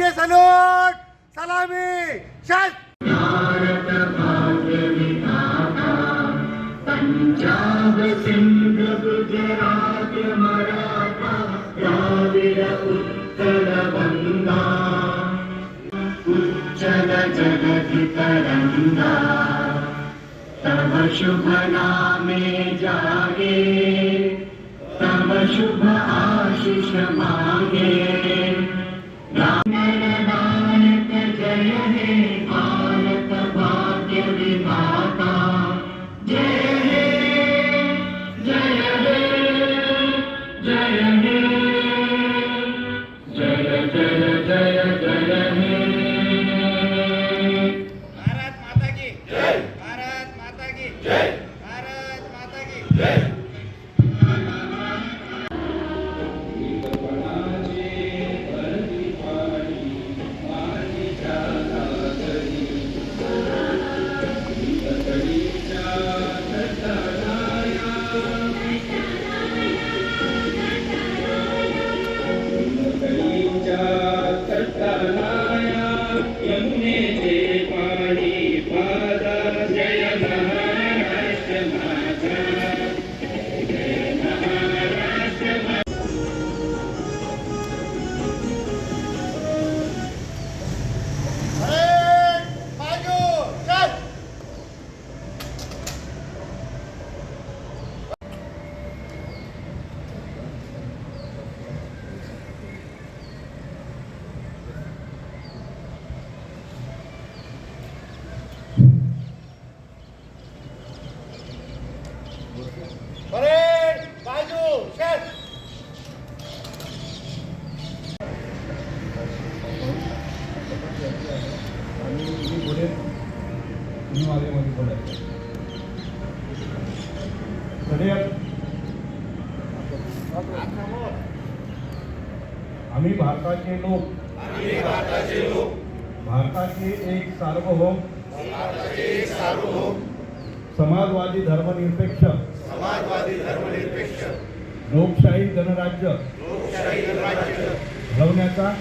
राष्ट्रीय सलोट सलामी! शस्त्र उच्चल जगति तरंगा तव शुभ नामे जागे तव शुभ आशीष मांगे। आम्ही भारताचे लोक. भारताचे एक सार्वभौम. समाजवादी धर्मनिरपेक्ष. समाजवादी धर्मनिरपेक्ष. लोकशाही गणराज्य. घडवण्याचा.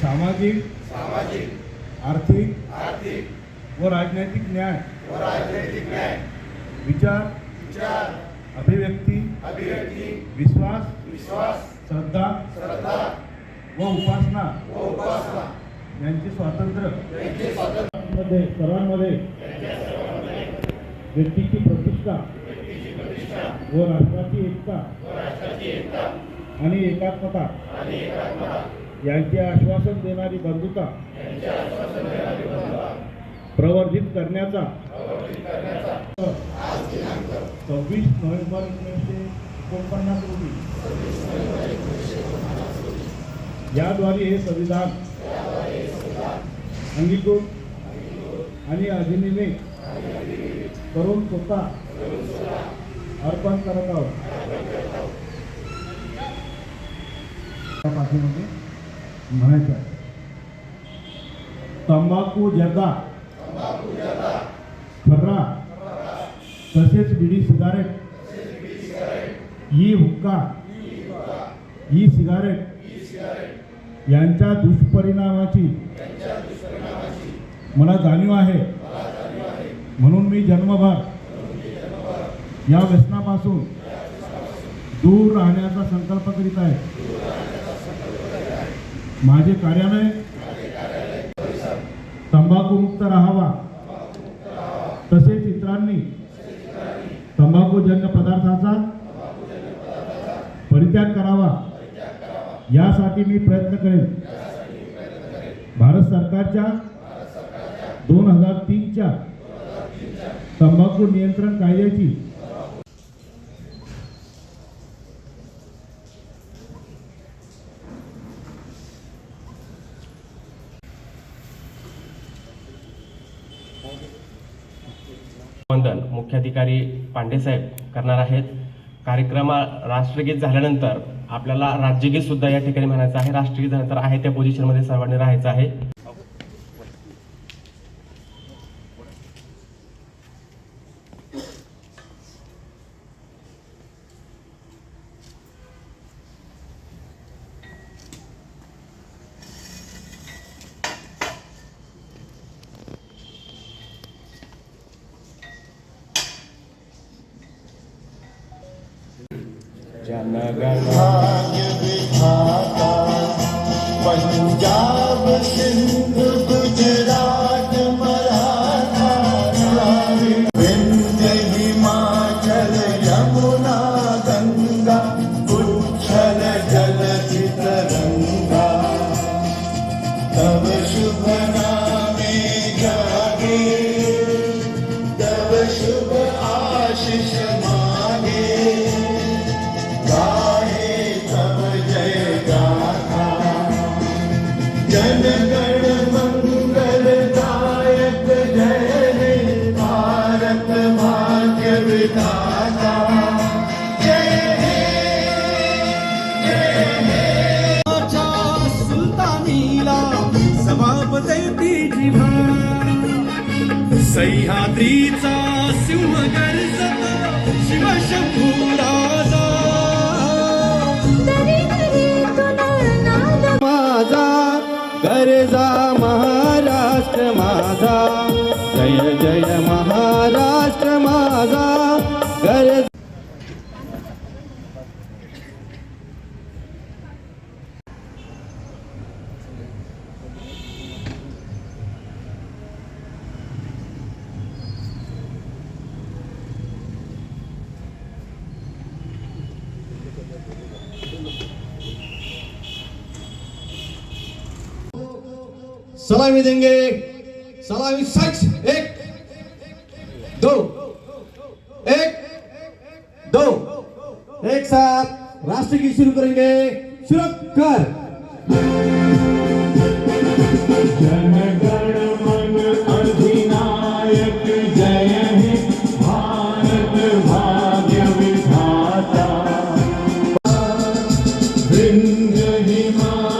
सामाजिक. सामाजिक. आर्थिक. आर्थिक. व राजनैतिक न्याय. व राजनैतिक न्याय. विचार. विचार. अभिव्यक्ती. अभिव्यक्ती. विश्वास. विश्वास श्रद्धा श्रद्धा व उपासना व उपासना. यांचे स्वातंत्र्य यांचे स्वातंत्र्य. मध्ये सर्वांमध्ये व्यक्तीची प्रतिष्ठा व राष्ट्राची एकता आणि एकात्मता यांचे आश्वासन देणारी बंधुता प्रवर्धित करण्याचा. सव्वीस नोव्हेंबर एकोणीसशे एकोणपन्नास रोजी याद्वारे हे संविधान अंगीकृत आणि अधिनियमित करून स्वतः अर्पण करत आहोत. म्हणायचं आहे. तंबाखू जर्दा खर्रा तसेच बिडी सिगारेट ई हुक्का ई सिगारेट यांच्या दुष्परिणामाची मला जाणीव आहे. म्हणून मी जन्मभर या व्यसनापासून दूर राहण्याचा संकल्प करीत आहे. माझे कार्यालय तंबाखूमुक्त राहावा. तसेच इतरांनी तंबाखूजन्य पदार्थाचा परित्याग करावा. यासाठी मी प्रयत्न करेन. भारत सरकारच्या दोन हजार तीनच्या तंबाखू नियंत्रण कायद्याची मुख्याधिकारी पांडेसाहेब करणार आहेत. कार्यक्रमा राष्ट्रगीत झाल्यानंतर आपल्याला राज्यगीत सुद्धा या ठिकाणी म्हणायचं आहे. राष्ट्रगीत झाल्यानंतर आहे त्या पोझिशनमध्ये सर्वांनी राहायचं आहे. जनगण भाग्य विधाता पंजाब सह्याद्रीचा सिंह गर्जत शिवशंभू राजा माझा गरजा महाराष्ट्र माझा. जय जय महाराष्ट्र माझा गरजा. सलामी देंगे। सलामी सच एक दो एक दो एक साथ राष्ट्र गीत शुरू करेंगे। शुरू कर। जनगण मन अधिनायक जय हे। भारत भाग्य विधाता। विंध्य हिमाचल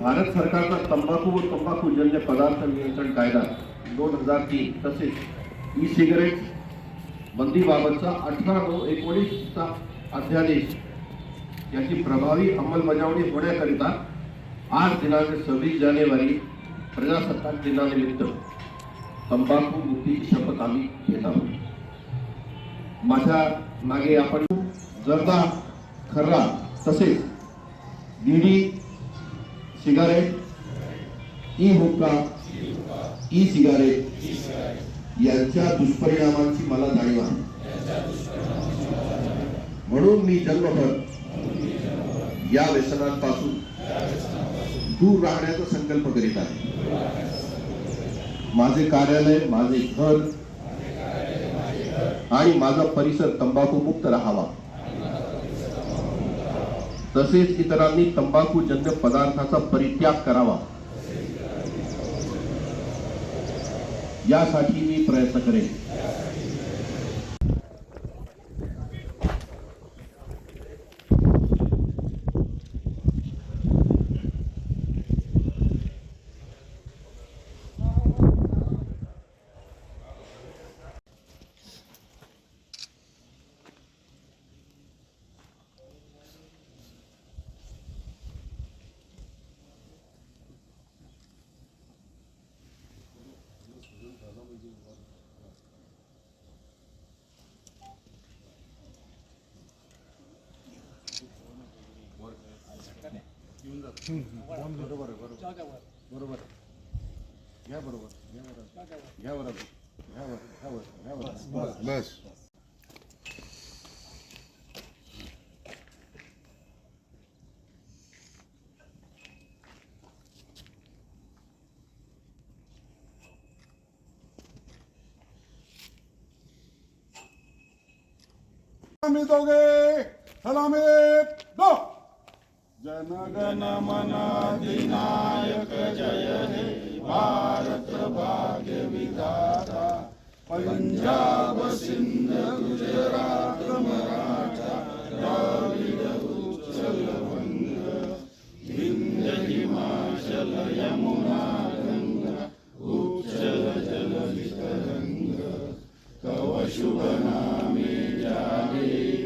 भारत सरकारचा तंबाखू व तंबाखूजन्य पदार्थ नियंत्रण कायदा दोन हजार तीन तसेच ई सिगारेट बंदीबाबतचा अठरा नऊ एकोणीसचा अध्यादेश याची प्रभावी अंमलबजावणी होण्याकरिता आज दिनांक सव्वीस जानेवारी प्रजासत्ताक दिनानिमित्त तंबाखू मुक्तीची शपथ आम्ही घेत आहोत. माझ्या मागे आपण जर्दा खर्रा तसेच बिडी सिगारेट ई हुक्का ई सिगारेट यांच्या दुष्परिणामांची मला जाणीव आहे. म्हणून मी जन्मभर या व्यसनांपासून दूर राहण्याचा संकल्प करीत आहे. माझे कार्यालय माझे घर आणि माझा परिसर तंबाखू मुक्त राहावा. तसेच इतरांनी तंबाखूजन्य पदार्थाचा परित्याग करावा. यासाठी मी प्रयत्न करेन. सलामी दोघे सलामी दो जनगण मनाधिनायक जय हे भारत भाग्य विधाता पंजाब सिंध गुजरात मराठा द्राविड उच्चल वंग विंध्य हिमाचल यमुना गंगा उच्चल जल वितरंग कव शुभ नामे जागे